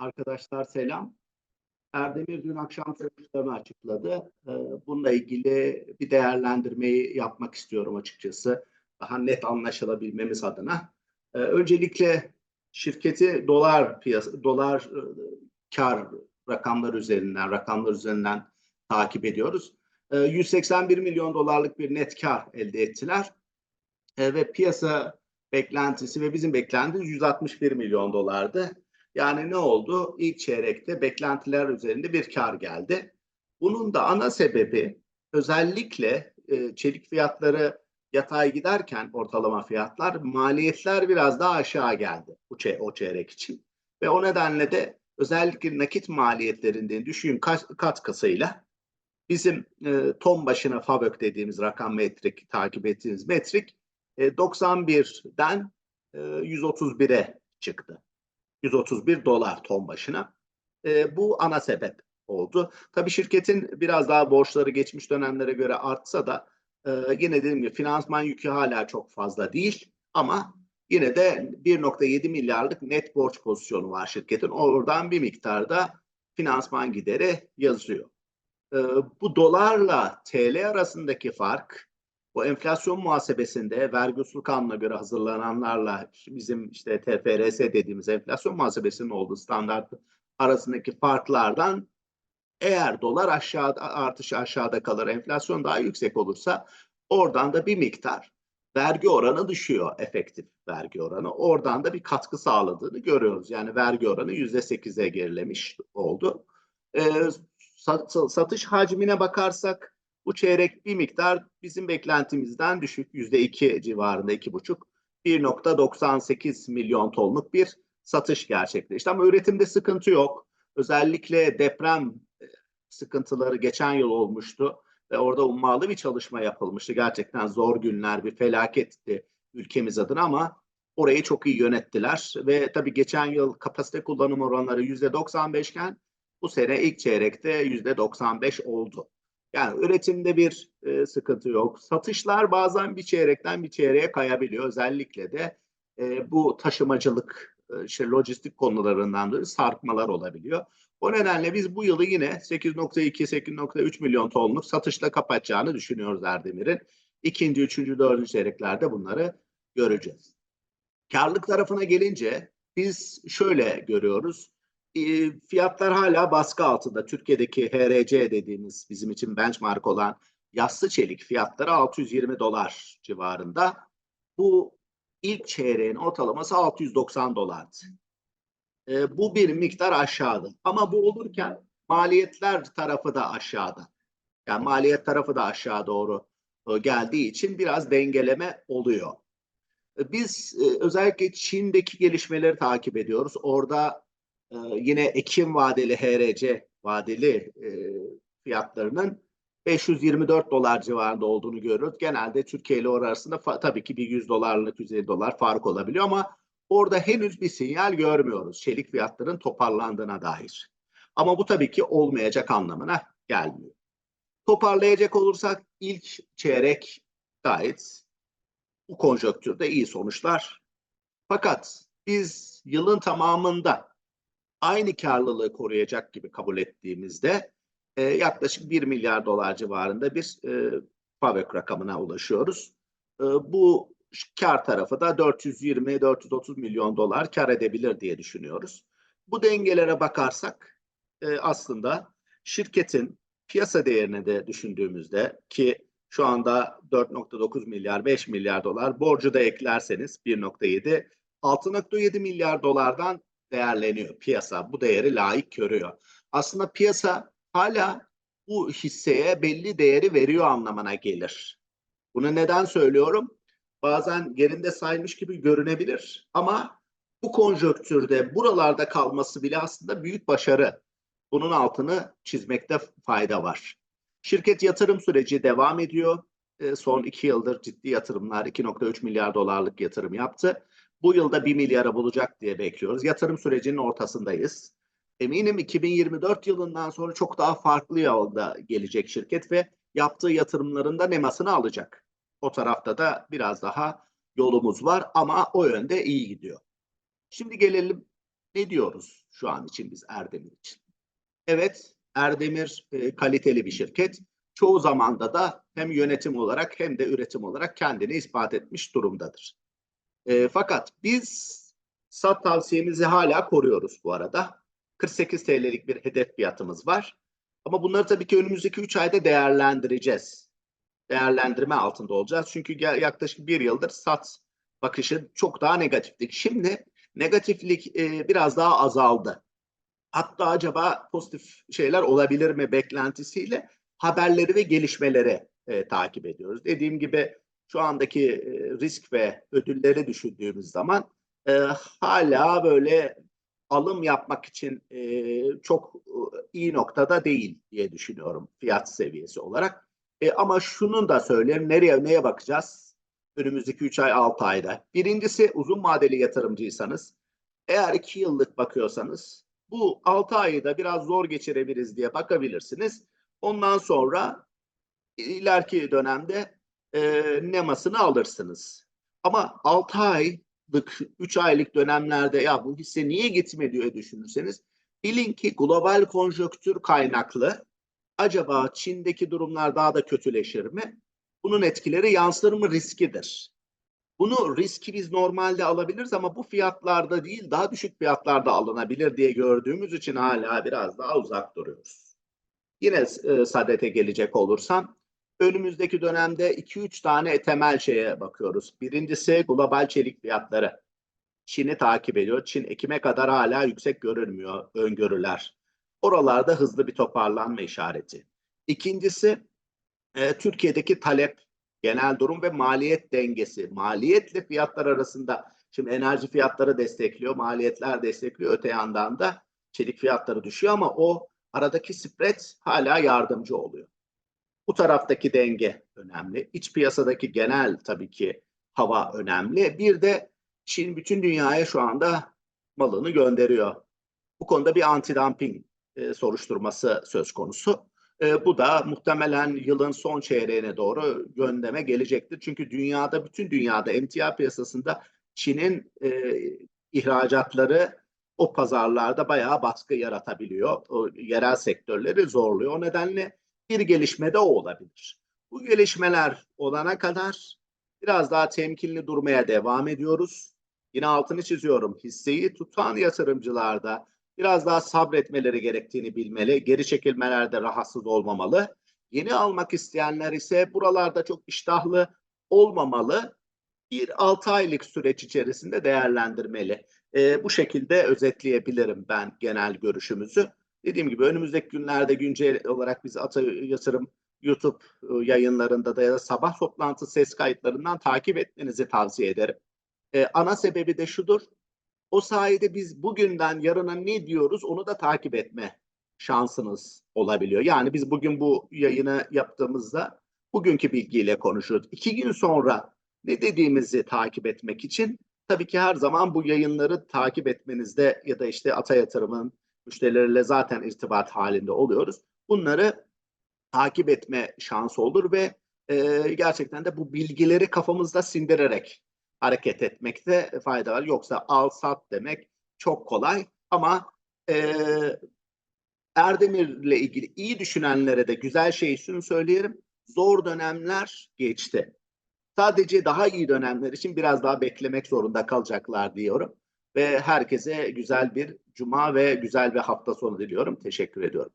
Arkadaşlar selam. Erdemir dün akşam sonuçlarını açıkladı. Ee, Bununla ilgili bir değerlendirmeyi yapmak istiyorum açıkçası. Daha net anlaşılabilmemiz adına. Ee, Öncelikle şirketi dolar piyasa, dolar e, kar rakamlar üzerinden, rakamlar üzerinden takip ediyoruz. Ee, 181 milyon dolarlık bir net kar elde ettiler. Ee, Ve piyasa beklentisi ve bizim beklentimiz 161 milyon dolardı. Yani ne oldu? İlk çeyrekte beklentiler üzerinde bir kar geldi. Bunun da ana sebebi özellikle e, çelik fiyatları yatay giderken ortalama fiyatlar maliyetler biraz daha aşağı geldi o, çey- o çeyrek için. Ve o nedenle de özellikle nakit maliyetlerinde düşüğün ka- katkısıyla bizim e, ton başına FABÖK dediğimiz rakam metrik takip ettiğimiz metrik e, 91'den e, 131'e çıktı. 131 dolar ton başına. E, bu ana sebep oldu. Tabii şirketin biraz daha borçları geçmiş dönemlere göre artsa da e, yine dediğim gibi finansman yükü hala çok fazla değil ama yine de 1.7 milyarlık net borç pozisyonu var şirketin. Oradan bir miktarda finansman gideri yazıyor. E, bu dolarla TL arasındaki fark bu enflasyon muhasebesinde vergi usul kanuna göre hazırlananlarla bizim işte TFRS dediğimiz enflasyon muhasebesinin olduğu standart arasındaki farklardan eğer dolar aşağıda artışı aşağıda kalır enflasyon daha yüksek olursa oradan da bir miktar vergi oranı düşüyor efektif vergi oranı. Oradan da bir katkı sağladığını görüyoruz. Yani vergi oranı yüzde sekize gerilemiş oldu. Ee, sat- satış hacmine bakarsak bu çeyrek bir miktar bizim beklentimizden düşük. Yüzde iki civarında, iki buçuk. 1.98 milyon tonluk bir satış gerçekleşti. Ama üretimde sıkıntı yok. Özellikle deprem e, sıkıntıları geçen yıl olmuştu. Ve orada ummalı bir çalışma yapılmıştı. Gerçekten zor günler, bir felaketti ülkemiz adına ama orayı çok iyi yönettiler. Ve tabii geçen yıl kapasite kullanım oranları %95 iken bu sene ilk çeyrekte %95 oldu. Yani üretimde bir e, sıkıntı yok. Satışlar bazen bir çeyrekten bir çeyreğe kayabiliyor. Özellikle de e, bu taşımacılık, e, işte lojistik konularından dolayı sarkmalar olabiliyor. O nedenle biz bu yılı yine 8.2-8.3 milyon tonluk satışla kapatacağını düşünüyoruz Erdemir'in. İkinci, üçüncü, dördüncü çeyreklerde bunları göreceğiz. Karlılık tarafına gelince biz şöyle görüyoruz e, fiyatlar hala baskı altında. Türkiye'deki HRC dediğimiz bizim için benchmark olan yassı çelik fiyatları 620 dolar civarında. Bu ilk çeyreğin ortalaması 690 dolardı. E, bu bir miktar aşağıda. Ama bu olurken maliyetler tarafı da aşağıda. Yani maliyet tarafı da aşağı doğru e, geldiği için biraz dengeleme oluyor. E, Biz e, özellikle Çin'deki gelişmeleri takip ediyoruz. Orada ee, yine Ekim vadeli HRC vadeli e, fiyatlarının 524 dolar civarında olduğunu görüyoruz. Genelde Türkiye ile arasında tabii ki bir 100 dolarlık 150 dolar fark olabiliyor ama orada henüz bir sinyal görmüyoruz çelik fiyatların toparlandığına dair. Ama bu tabii ki olmayacak anlamına gelmiyor. Toparlayacak olursak ilk çeyrek gayet bu konjonktürde iyi sonuçlar. Fakat biz yılın tamamında aynı karlılığı koruyacak gibi kabul ettiğimizde e, yaklaşık 1 milyar dolar civarında bir e, FAVÖK rakamına ulaşıyoruz. E, bu kar tarafı da 420-430 milyon dolar kar edebilir diye düşünüyoruz. Bu dengelere bakarsak e, aslında şirketin piyasa değerini de düşündüğümüzde ki şu anda 4.9 milyar 5 milyar dolar borcu da eklerseniz 1.7 6.7 milyar dolardan değerleniyor piyasa. Bu değeri layık görüyor. Aslında piyasa hala bu hisseye belli değeri veriyor anlamına gelir. Bunu neden söylüyorum? Bazen yerinde saymış gibi görünebilir ama bu konjonktürde buralarda kalması bile aslında büyük başarı. Bunun altını çizmekte fayda var. Şirket yatırım süreci devam ediyor. E, Son iki yıldır ciddi yatırımlar 2.3 milyar dolarlık yatırım yaptı. Bu yılda 1 milyara bulacak diye bekliyoruz. Yatırım sürecinin ortasındayız. Eminim 2024 yılından sonra çok daha farklı yolda gelecek şirket ve yaptığı yatırımlarında nemasını alacak. O tarafta da biraz daha yolumuz var ama o yönde iyi gidiyor. Şimdi gelelim Ne diyoruz şu an için biz Erdemir için? Evet, Erdemir e, kaliteli bir şirket. Çoğu zamanda da hem yönetim olarak hem de üretim olarak kendini ispat etmiş durumdadır. E, fakat biz sat tavsiyemizi hala koruyoruz bu arada. 48 TL'lik bir hedef fiyatımız var. Ama bunları tabii ki önümüzdeki 3 ayda değerlendireceğiz. Değerlendirme altında olacağız. Çünkü ya- yaklaşık bir yıldır sat bakışı çok daha negatiflik. Şimdi negatiflik e, biraz daha azaldı. Hatta acaba pozitif şeyler olabilir mi beklentisiyle haberleri ve gelişmeleri e, takip ediyoruz. Dediğim gibi şu andaki e, risk ve ödülleri düşündüğümüz zaman e, hala böyle alım yapmak için e, çok e, iyi noktada değil diye düşünüyorum fiyat seviyesi olarak. E, ama şunun da söyleyeyim nereye neye bakacağız? Önümüzdeki 3 ay 6 ayda. Birincisi uzun vadeli yatırımcıysanız eğer 2 yıllık bakıyorsanız bu 6 ayı da biraz zor geçirebiliriz diye bakabilirsiniz. Ondan sonra ileriki dönemde e, nemasını alırsınız. Ama 6 aylık, 3 aylık dönemlerde ya bu hisse niye gitme diye düşünürseniz bilin ki global konjonktür kaynaklı acaba Çin'deki durumlar daha da kötüleşir mi? Bunun etkileri yansır mı riskidir. Bunu riski biz normalde alabiliriz ama bu fiyatlarda değil daha düşük fiyatlarda alınabilir diye gördüğümüz için hala biraz daha uzak duruyoruz. Yine e, Sadet'e gelecek olursam önümüzdeki dönemde 2-3 tane temel şeye bakıyoruz. Birincisi global çelik fiyatları. Çin'i takip ediyor. Çin Ekim'e kadar hala yüksek görünmüyor öngörüler. Oralarda hızlı bir toparlanma işareti. İkincisi e, Türkiye'deki talep, genel durum ve maliyet dengesi. Maliyetle fiyatlar arasında şimdi enerji fiyatları destekliyor, maliyetler destekliyor. Öte yandan da çelik fiyatları düşüyor ama o aradaki spread hala yardımcı oluyor. Bu taraftaki denge önemli. İç piyasadaki genel tabii ki hava önemli. Bir de Çin bütün dünyaya şu anda malını gönderiyor. Bu konuda bir anti-dumping e, soruşturması söz konusu. E, bu da muhtemelen yılın son çeyreğine doğru gündeme gelecektir. Çünkü dünyada, bütün dünyada emtia piyasasında Çin'in e, ihracatları o pazarlarda bayağı baskı yaratabiliyor. O yerel sektörleri zorluyor. O nedenle bir gelişme de o olabilir. Bu gelişmeler olana kadar biraz daha temkinli durmaya devam ediyoruz. Yine altını çiziyorum. Hisseyi tutan yatırımcılarda biraz daha sabretmeleri gerektiğini bilmeli. Geri çekilmelerde rahatsız olmamalı. Yeni almak isteyenler ise buralarda çok iştahlı olmamalı. Bir 6 aylık süreç içerisinde değerlendirmeli. Ee, bu şekilde özetleyebilirim ben genel görüşümüzü. Dediğim gibi önümüzdeki günlerde güncel olarak biz Ata Yatırım YouTube e, yayınlarında da ya da sabah toplantı ses kayıtlarından takip etmenizi tavsiye ederim. Ee, ana sebebi de şudur. O sayede biz bugünden yarına ne diyoruz onu da takip etme şansınız olabiliyor. Yani biz bugün bu yayını yaptığımızda bugünkü bilgiyle konuşuyoruz. İki gün sonra ne dediğimizi takip etmek için tabii ki her zaman bu yayınları takip etmenizde ya da işte Ata Yatırım'ın müşterileriyle zaten irtibat halinde oluyoruz. Bunları takip etme şansı olur ve e, gerçekten de bu bilgileri kafamızda sindirerek hareket etmekte fayda var. Yoksa al sat demek çok kolay ama e, Erdemir'le ilgili iyi düşünenlere de güzel şey şunu söyleyelim. Zor dönemler geçti. Sadece daha iyi dönemler için biraz daha beklemek zorunda kalacaklar diyorum. Ve herkese güzel bir cuma ve güzel bir hafta sonu diliyorum. Teşekkür ediyorum.